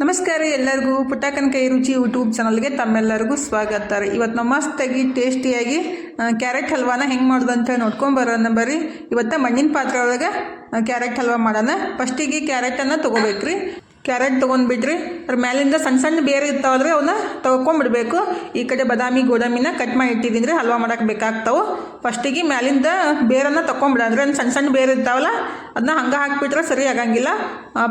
ನಮಸ್ಕಾರ ಎಲ್ಲರಿಗೂ ಪುಟಾಕನ ಕೈ ರುಚಿ ಯೂಟ್ಯೂಬ್ ಚಾನಲ್ಗೆ ತಮ್ಮೆಲ್ಲರಿಗೂ ಸ್ವಾಗತ ಇವತ್ತು ನಾವು ಮಸ್ತಾಗಿ, ಟೇಸ್ಟಿಯಾಗಿ ಕ್ಯಾರೆಟ್ ಹಲ್ವಾನ ಹೆಂಗೆ ಮಾಡೋದು ಅಂತ ನೋಡ್ಕೊಂಬರೋಣ ಬರ್ರಿ. ಇವತ್ತು ಮಣ್ಣಿನ ಪಾತ್ರೆ ಒಳಗೆ ಕ್ಯಾರೆಟ್ ಹಲ್ವಾ ಮಾಡೋಣ. ಫಸ್ಟಿಗೆ ಕ್ಯಾರೆಟನ್ನು ತೊಗೋಬೇಕ್ರಿ. ಕ್ಯಾರೆಟ್ ತೊಗೊಂಡ್ಬಿಟ್ರಿ ಅದ್ರ ಮೇಲಿಂದ ಸಣ್ಣ ಸಣ್ಣ ಬೇರೆ ಇರ್ತಾವಲ್ರಿ ಅವನ್ನ ತೊಗೊಂಬಿಡ್ಬೇಕು ಈ ಕಡೆ ಬಾದಾಮಿ, ಗೋದಾಮಿನ ಕಟ್ ಮಾಡಿ ಇಟ್ಟಿದ್ದೀನಿ ರೀ ಹಲ್ವಾ ಮಾಡೋಕೆ ಬೇಕಾಗ್ತಾವೆ. ಫಸ್ಟಿಗೆ ಮ್ಯಾಲಿಂದ ಬೇರನ್ನು ತೊಗೊಂಬಿಡಂದ್ರೆ. ಒಂದು ಸಣ್ಣ ಸಣ್ಣ ಬೇರೆ ಇರ್ತಾವಲ್ಲ ಅದನ್ನ ಹಂಗೆ ಹಾಕಿಬಿಟ್ರೆ ಸರಿ ಆಗಂಗಿಲ್ಲ.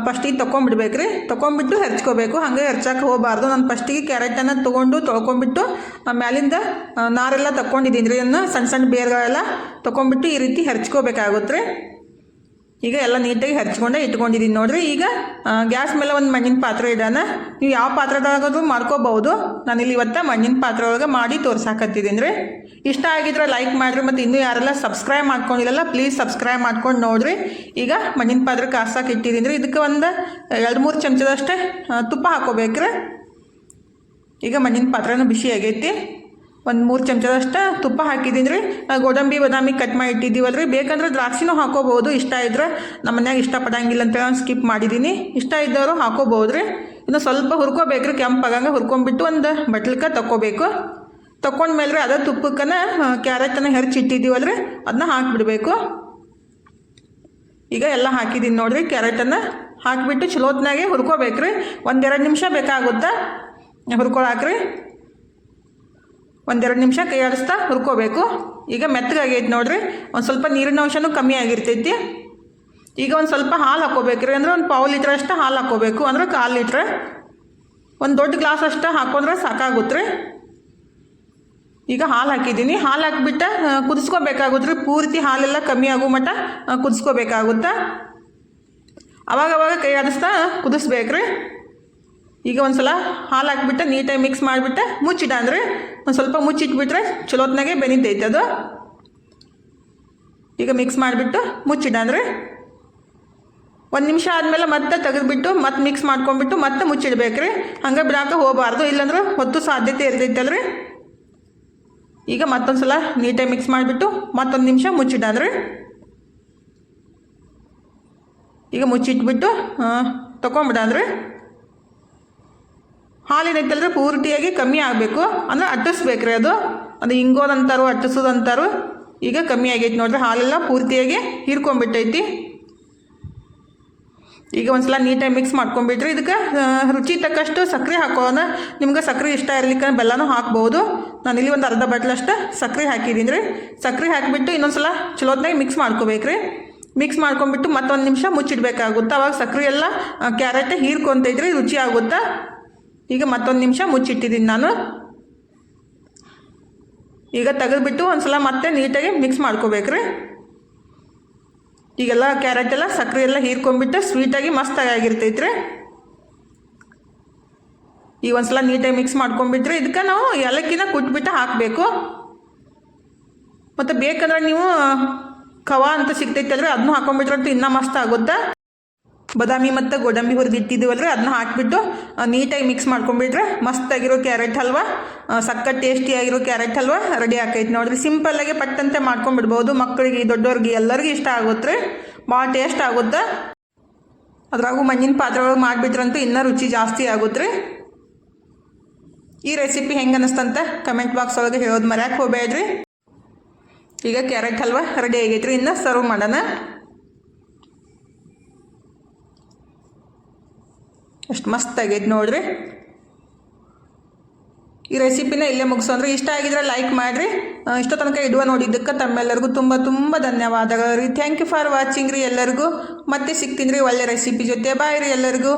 ಫಸ್ಟಿಗೆ ತೊಗೊಂಬಿಡ್ಬೇಕ್ರಿ. ತೊಗೊಂಬಿಟ್ಟು ಹೆರ್ಚ್ಕೋಬೇಕು. ಹಂಗೆ ಹೆರ್ಚಕ್ಕೆ ಹೋಗಬಾರ್ದು. ನಾನು ಫಸ್ಟಿಗೆ ಕ್ಯಾರೆಟನ್ನು ತೊಗೊಂಡು ತೊಳ್ಕೊಂಬಿಟ್ಟು, ಆ ಮ್ಯಾಲಿಂದ ನಾರೆಲ್ಲ ತಗೊಂಡಿದ್ದೀನಿ ರೀ ಅದನ್ನ ಸಣ್ಣ ಸಣ್ಣ ಬೇರುಗಳೆಲ್ಲ ತೊಗೊಂಬಿಟ್ಟು ಈ ರೀತಿ ಹೆರ್ಚ್ಕೋಬೇಕಾಗುತ್ತೆ ರೀ. ಈಗ ಎಲ್ಲ ನೀಟಾಗಿ ಹಚ್ಕೊಂಡೆ ಇಟ್ಕೊಂಡಿದ್ದೀನಿ ನೋಡ್ರಿ. ಈಗ ಗ್ಯಾಸ್ ಮೇಲೆ ಒಂದು ಮಣ್ಣಿನ ಪಾತ್ರೆ ಇಡೋಣ. ನೀವು ಯಾವ ಪಾತ್ರೆದಾಗಾದ್ರೂ ಮಾಡ್ಕೋಬಹುದು. ನಾನಿಲ್ಲಿ ಇವತ್ತು ಮಣ್ಣಿನ ಪಾತ್ರೆ ಒಳಗೆ ಮಾಡಿ ತೋರ್ಸಾಕತ್ತಿದ್ದೀನಿ ರೀ ಇಷ್ಟ ಆಗಿದ್ರೆ ಲೈಕ್ ಮಾಡಿರಿ ಮತ್ತು ಇನ್ನೂ ಯಾರೆಲ್ಲ ಸಬ್ಸ್ಕ್ರೈಬ್ ಮಾಡ್ಕೊಂಡಿಲ್ಲಲ್ಲ ಪ್ಲೀಸ್ ಸಬ್ಸ್ಕ್ರೈಬ್ ಮಾಡ್ಕೊಂಡು ನೋಡ್ರಿ. ಈಗ ಮಣ್ಣಿನ ಪಾತ್ರೆ ಕಾಸಾಕ ಇಟ್ಟಿದ್ದೀನಿ ರೀ ಇದಕ್ಕೆ ಒಂದು ಎರಡು ಮೂರು ಚಮಚದಷ್ಟೇ ತುಪ್ಪ ಹಾಕೋಬೇಕ್ರಿ. ಈಗ ಮಣ್ಣಿನ ಪಾತ್ರೆನೂ ಬಿಸಿ ಆಗೈತಿ ಒಂದು ಮೂರು ಚಮಚದಷ್ಟು ತುಪ್ಪ ಹಾಕಿದ್ದೀನಿ ರೀ. ಗೋಡಂಬಿ, ಬಾದಾಮಿ ಕಟ್ ಮಾಡಿ ಇಟ್ಟಿದ್ದೀವಲ್ಲ ರೀ ಬೇಕಂದ್ರೆ ದ್ರಾಕ್ಷಿನೂ ಹಾಕೋಬೋದು ಇಷ್ಟ ಇದ್ರೆ ನಮ್ಮ ಮನ್ಯಾಗ ಇಷ್ಟಪಡಂಗಿಲ್ಲ ಅಂತ ನಾನು ಸ್ಕಿಪ್ ಮಾಡಿದ್ದೀನಿ ಇಷ್ಟ ಇದ್ದವರು ಹಾಕೋಬೋದು ರೀ. ಇನ್ನು ಸ್ವಲ್ಪ ಹುರ್ಕೋಬೇಕು ರೀ ಕೆಂಪಾಗಂಗೆ ಹುರ್ಕೊಂಬಿಟ್ಟು ಒಂದು ಬಟ್ಲಕ್ಕೆ ತಕ್ಕೋಬೇಕು. ತಕೊಂಡ್ಮೇಲೆ ರೀ ಅದೇ ತುಪ್ಪಕ್ಕನ ಕ್ಯಾರೆಟನ್ನು ಹೆರ್ಚಿ ಇಟ್ಟಿದ್ದೀವಲ್ಲ ರೀ ಅದನ್ನ ಹಾಕಿಬಿಡ್ಬೇಕು. ಈಗ ಎಲ್ಲ ಹಾಕಿದ್ದೀನಿ ನೋಡಿರಿ, ಕ್ಯಾರೆಟನ್ನು. ಹಾಕಿಬಿಟ್ಟು ಚಲೋತ್ನಾಗೆ ಹುರ್ಕೋಬೇಕ್ರಿ. ಒಂದೆರಡು ನಿಮಿಷ ಬೇಕಾಗುತ್ತೆ ಹುರ್ಕೊಳಕ್ರಿ. ಒಂದೆರಡು ನಿಮಿಷ ಕೈ ಆಡಿಸ್ತಾ ಹುರ್ಕೋಬೇಕು. ಈಗ ಮೆತ್ತಗಾಗೈತೆ ನೋಡಿರಿ. ಒಂದು ಸ್ವಲ್ಪ ನೀರಿನ ಅಂಶನೂ ಕಮ್ಮಿ ಆಗಿರ್ತೈತಿ. ಈಗ ಒಂದು ಸ್ವಲ್ಪ ಹಾಲು ಹಾಕೋಬೇಕ್ರಿ ಅಂದ್ರೆ ಒಂದು ಪಾವು ಲೀಟ್ರ್ ಅಷ್ಟು ಹಾಲು ಹಾಕೋಬೇಕು ಅಂದ್ರೆ ಕಾಲು ಲೀಟ್ರ್. ಒಂದು ದೊಡ್ಡ ಗ್ಲಾಸ್ ಅಷ್ಟು ಹಾಕೊಂಡ್ರೆ ಸಾಕಾಗುತ್ತೆ ರೀ ಈಗ ಹಾಲು ಹಾಕಿದ್ದೀನಿ. ಹಾಲು ಹಾಕಿಬಿಟ್ಟು ಕುದಿಸ್ಕೋಬೇಕಾಗುತ್ತೆ ರೀ ಪೂರ್ತಿ ಹಾಲೆಲ್ಲ ಕಮ್ಮಿ ಆಗೋ ಮಟ್ಟ ಕುದಿಸ್ಕೋಬೇಕಾಗುತ್ತೆ? ಅವಾಗವಾಗ ಅವಾಗ ಕೈ ಆಡಿಸ್ತಾ ಕುದಿಸ್ಬೇಕ್ರಿ. ಈಗ ಒಂದು ಸಲ ಹಾಲು ಹಾಕ್ಬಿಟ್ಟು ನೀಟಾಗಿ ಮಿಕ್ಸ್ ಮಾಡಿಬಿಟ್ಟು ಮುಚ್ಚಿಡ ಅಂದರೆ ಒಂದು ಸ್ವಲ್ಪ ಮುಚ್ಚಿಟ್ಬಿಟ್ರೆ ಚಲೋತ್ನಾಗೆ ಬೆನಿತೈತೆ ಅದು. ಈಗ ಮಿಕ್ಸ್ ಮಾಡಿಬಿಟ್ಟು ಮುಚ್ಚಿಡ ಅಂದರೆ ಒಂದು ನಿಮಿಷ ಆದಮೇಲೆ ಮತ್ತೆ ತೆಗೆದುಬಿಟ್ಟು ಮತ್ತೆ ಮಿಕ್ಸ್ ಮಾಡ್ಕೊಂಡ್ಬಿಟ್ಟು ಮತ್ತೆ ಮುಚ್ಚಿಡ್ಬೇಕ್ರಿ. ಹಂಗೆ ಬಿಡಾಕ ಹೋಗಬಾರ್ದು, ಇಲ್ಲಾಂದ್ರೆ ಹೊತ್ತು ಸಾಧ್ಯತೆ ಇರ್ತೈತಲ್ರಿ ಈಗ ಮತ್ತೊಂದು ಸಲ ನೀಟಾಗಿ ಮಿಕ್ಸ್ ಮಾಡಿಬಿಟ್ಟು ಮತ್ತೊಂದು ನಿಮಿಷ ಮುಚ್ಚಿಡಂದ್ರೆ ಈಗ ಮುಚ್ಚಿಟ್ಬಿಟ್ಟು ತೊಗೊಂಬಿಡಂದ್ರೆ ಹಾಲಿನೈತಲ್ರಿ ಪೂರ್ತಿಯಾಗಿ ಕಮ್ಮಿ ಆಗಬೇಕು. ಅಂದ್ರೆ ಅಟ್ಟಿಸ್ಬೇಕ್ರಿ ಅದು. ಅದು ಹಿಂಗೋದಂತಾರು, ಅಟ್ಟಿಸೋದಂತಾರು ಈಗ ಕಮ್ಮಿ ಆಗೈತಿ ನೋಡ್ರಿ. ಹಾಲೆಲ್ಲ ಪೂರ್ತಿಯಾಗಿ ಹೀರ್ಕೊಂಬಿಟ್ಟೈತಿ ಈಗ ಒಂದ್ಸಲ ನೀಟಾಗಿ ಮಿಕ್ಸ್ ಮಾಡ್ಕೊಂಬಿಟ್ರಿ ಇದಕ್ಕೆ ರುಚಿ ತಕ್ಕಷ್ಟು ಸಕ್ಕರೆ ಹಾಕೋಣ ನಿಮ್ಗೆ ಸಕ್ಕರೆ ಇಷ್ಟ ಇರ್ಲಿಕ್ಕೆ ಬೆಲ್ಲನೂ ಹಾಕ್ಬೋದು. ನಾನು ಇಲ್ಲಿ ಒಂದು ಅರ್ಧ ಬಟ್ಲಷ್ಟು ಸಕ್ಕರೆ ಹಾಕಿದ್ದೀನಿ ರೀ ಸಕ್ಕರೆ ಹಾಕಿಬಿಟ್ಟು ಇನ್ನೊಂದ್ಸಲ ಚಲೋತ್ನಾಗಿ ಮಿಕ್ಸ್ ಮಾಡ್ಕೋಬೇಕ್ರಿ. ಮಿಕ್ಸ್ ಮಾಡ್ಕೊಂಬಿಟ್ಟು ಮತ್ತೊಂದು ನಿಮಿಷ ಮುಚ್ಚಿಡ್ಬೇಕಾಗುತ್ತೆ. ಅವಾಗ ಸಕ್ಕರೆ ಎಲ್ಲ ಕ್ಯಾರೆಟ್ ಹೀರ್ಕೊಂತೈತ್ರಿ, ರುಚಿ ಆಗುತ್ತಾ? ಈಗ ಮತ್ತೊಂದು ನಿಮಿಷ ಮುಚ್ಚಿಟ್ಟಿದ್ದೀನಿ ನಾನು. ಈಗ ತೆಗೆದುಬಿಟ್ಟು ಒಂದು ಸಲ ಮತ್ತೆ ನೀಟಾಗಿ ಮಿಕ್ಸ್ ಮಾಡ್ಕೋಬೇಕ್ರಿ. ಈಗೆಲ್ಲ ಕ್ಯಾರೆಟ್ ಎಲ್ಲ ಸಕ್ಕರೆ ಎಲ್ಲ ಹೀರ್ಕೊಂಡ್ಬಿಟ್ಟು ಸ್ವೀಟಾಗಿ ಮಸ್ತಾಗಿ ಆಗಿರ್ತೈತ್ರಿ. ಈಗ ಒಂದ್ಸಲ ನೀಟಾಗಿ ಮಿಕ್ಸ್ ಮಾಡ್ಕೊಂಡ್ಬಿಟ್ರೆ ಇದಕ್ಕೆ ನಾವು ಏಲಕ್ಕಿನ ಕುಟ್ಬಿಟ್ಟು ಹಾಕಬೇಕು. ಮತ್ತು ಬೇಕಂದ್ರೆ ನೀವು ಖವಾ ಅಂತ ಸಿಗ್ತೈತಲ್ರಿ ಅದನ್ನು ಹಾಕೊಂಡ್ಬಿಟ್ರಂತೂ ಇನ್ನೂ ಮಸ್ತ್ ಆಗುತ್ತೆ? ಬಾದಾಮಿ ಮತ್ತು ಗೋಡಂಬಿ ಹುರಿದು ಇಟ್ಟಿದ್ದೀವಲ್ರಿ? ಅದನ್ನ ಹಾಕಿಬಿಟ್ಟು ನೀಟಾಗಿ ಮಿಕ್ಸ್ ಮಾಡ್ಕೊಂಡ್ಬಿಟ್ರೆ ಮಸ್ತಾಗಿರೋ ಕ್ಯಾರೆಟ್ ಹಲ್ವಾ ಸಕ್ಕ ಟೇಸ್ಟಿ ಟೇಸ್ಟಿಯಾಗಿರೋ ಕ್ಯಾರೆಟ್ ಹಲ್ವಾ ರೆಡಿ ಆಕೈತೆ ನೋಡಿರಿ. ಸಿಂಪಲ್ಲಾಗಿ ಪಟ್ಟಂತೆ ಮಾಡ್ಕೊಂಡ್ಬಿಡ್ಬೋದು ಮಕ್ಕಳಿಗೆ ದೊಡ್ಡವ್ರಿಗೆ ಎಲ್ಲರಿಗೂ ಇಷ್ಟ ಆಗುತ್ತೆ ರೀ ಭಾಳ ಟೇಸ್ಟ್ ಆಗುತ್ತೆ. ಅದ್ರಾಗೂ ಮಣ್ಣಿನ ಪಾತ್ರೆ ಒಳಗೆ ಮಾಡಿಬಿಟ್ರಂತೂ ಇನ್ನೂ ರುಚಿ ಜಾಸ್ತಿ ಆಗುತ್ತೆ ರೀ ಈ ರೆಸಿಪಿ ಹೆಂಗೆ ಅನ್ನಿಸ್ತಂತ ಕಮೆಂಟ್ ಬಾಕ್ಸ್ ಒಳಗೆ ಹೇಳೋದು ಮರ್ಯಾಕೆ ಹೋಗ್ಬೇಡ್ರಿ. ಈಗ ಕ್ಯಾರೆಟ್ ಹಲ್ವಾ ರೆಡಿ ಆಗೈತ್ರಿ. ಇನ್ನೂ ಸರ್ವ್ ಮಾಡೋಣ. ಎಷ್ಟು ಮಸ್ತ್ ಆಗೈತೆ ನೋಡ್ರಿ. ಈ ರೆಸಿಪಿನ ಇಲ್ಲೇ ಮುಗಿಸೋಂದ್ರೆ ಇಷ್ಟ ಆಗಿದ್ರೆ ಲೈಕ್ ಮಾಡಿರಿ. ಇಷ್ಟೋ ತನಕ ಇಡುವ ನೋಡಿದ್ದಕ್ಕೆ ತಮ್ಮೆಲ್ಲರಿಗೂ ತುಂಬ ತುಂಬ ಧನ್ಯವಾದಗಳು ರೀ. ಥ್ಯಾಂಕ್ ಯು ಫಾರ್ ವಾಚಿಂಗ್ ರೀ ಎಲ್ಲರಿಗೂ. ಮತ್ತೆ ಸಿಗ್ತೀನಿ ರೀ ಒಳ್ಳೆ ರೆಸಿಪಿ ಜೊತೆ. ಬಾಯ್ ರೀ ಎಲ್ಲರಿಗೂ.